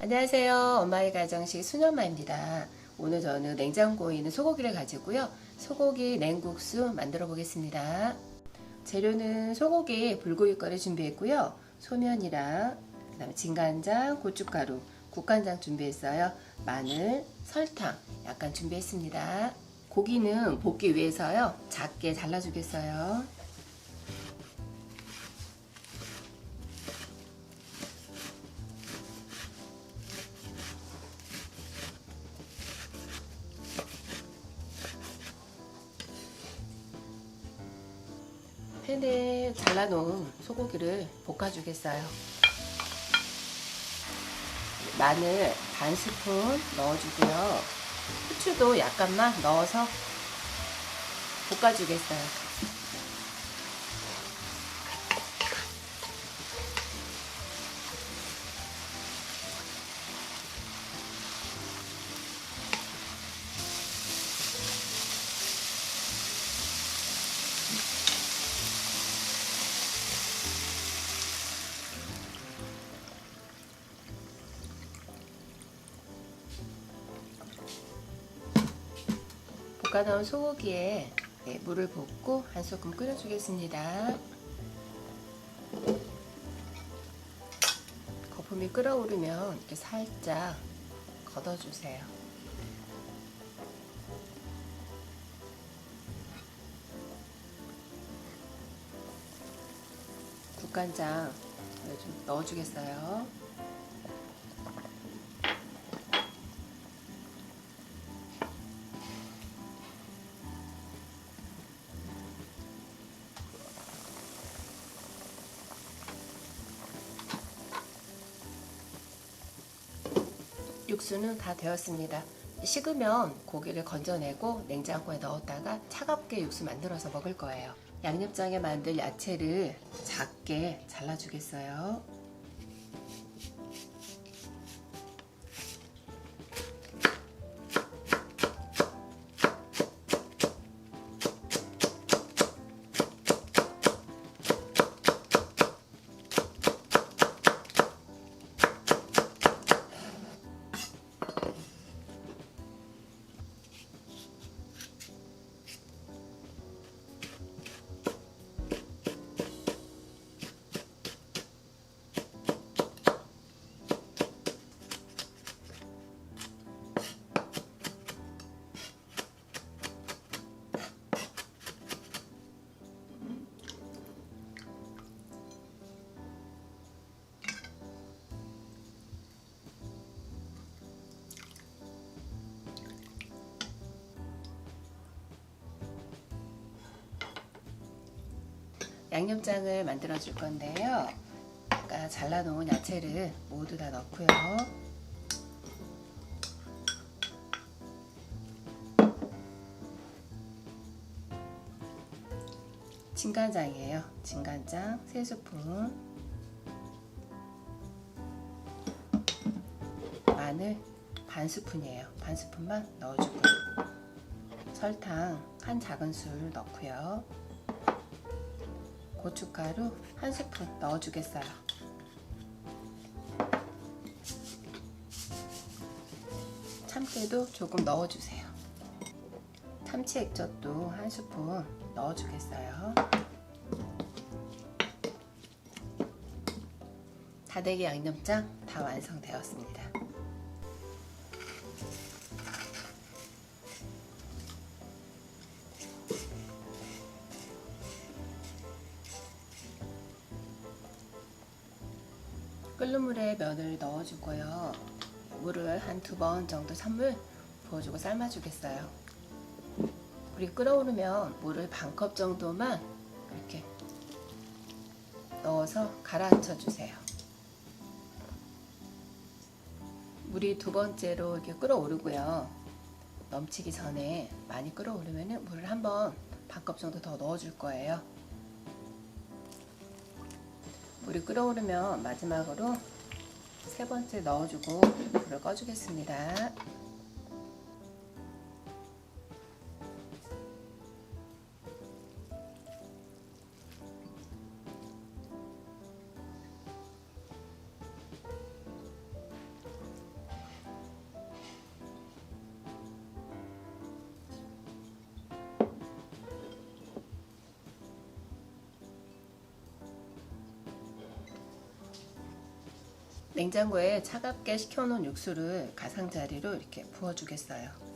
안녕하세요. 엄마의 가정식 수녀마입니다. 오늘 저는 냉장고에 있는 소고기를 가지고요. 소고기 냉국수 만들어 보겠습니다. 재료는 소고기 불고기거리 준비했고요. 소면이랑 그다음에 진간장, 고춧가루, 국간장 준비했어요. 마늘, 설탕 약간 준비했습니다. 고기는 볶기 위해서요. 작게 잘라주겠어요. 팬에 잘라놓은 소고기를 볶아주겠어요. 마늘 반 스푼 넣어주고요. 후추도 약간만 넣어서 볶아주겠어요. 볶아놓은 소고기에 네, 물을 붓고 한 소끔 끓여주겠습니다. 거품이 끓어오르면 이렇게 살짝 걷어주세요. 국간장 좀 넣어주겠어요. 육수는 다 되었습니다. 식으면 고기를 건져내고 냉장고에 넣었다가 차갑게 육수 만들어서 먹을 거예요. 양념장에 만들 야채를 작게 잘라주겠어요. 양념장을 만들어 줄 건데요. 아까 잘라놓은 야채를 모두 다 넣고요. 진간장이에요. 진간장 3스푼 마늘 반 스푼이에요. 반 스푼만 넣어주고요. 설탕 한 작은술 넣고요. 고춧가루 한 스푼 넣어주겠어요. 참깨도 조금 넣어주세요. 참치 액젓도 한 스푼 넣어주겠어요. 다대기 양념장 다 완성되었습니다. 끓는 물에 면을 넣어주고요. 물을 한 두 번 정도 찬물 부어주고 삶아주겠어요. 물이 끓어오르면 물을 반 컵 정도만 이렇게 넣어서 가라앉혀 주세요. 물이 두 번째로 이렇게 끓어오르고요. 넘치기 전에 많이 끓어오르면 물을 한 번 반 컵 정도 더 넣어줄 거예요. 물이 끓어오르면 마지막으로 세 번째 넣어주고 불을 꺼주겠습니다. 냉장고에 차갑게 식혀놓은 육수를 가장자리로 이렇게 부어주겠어요.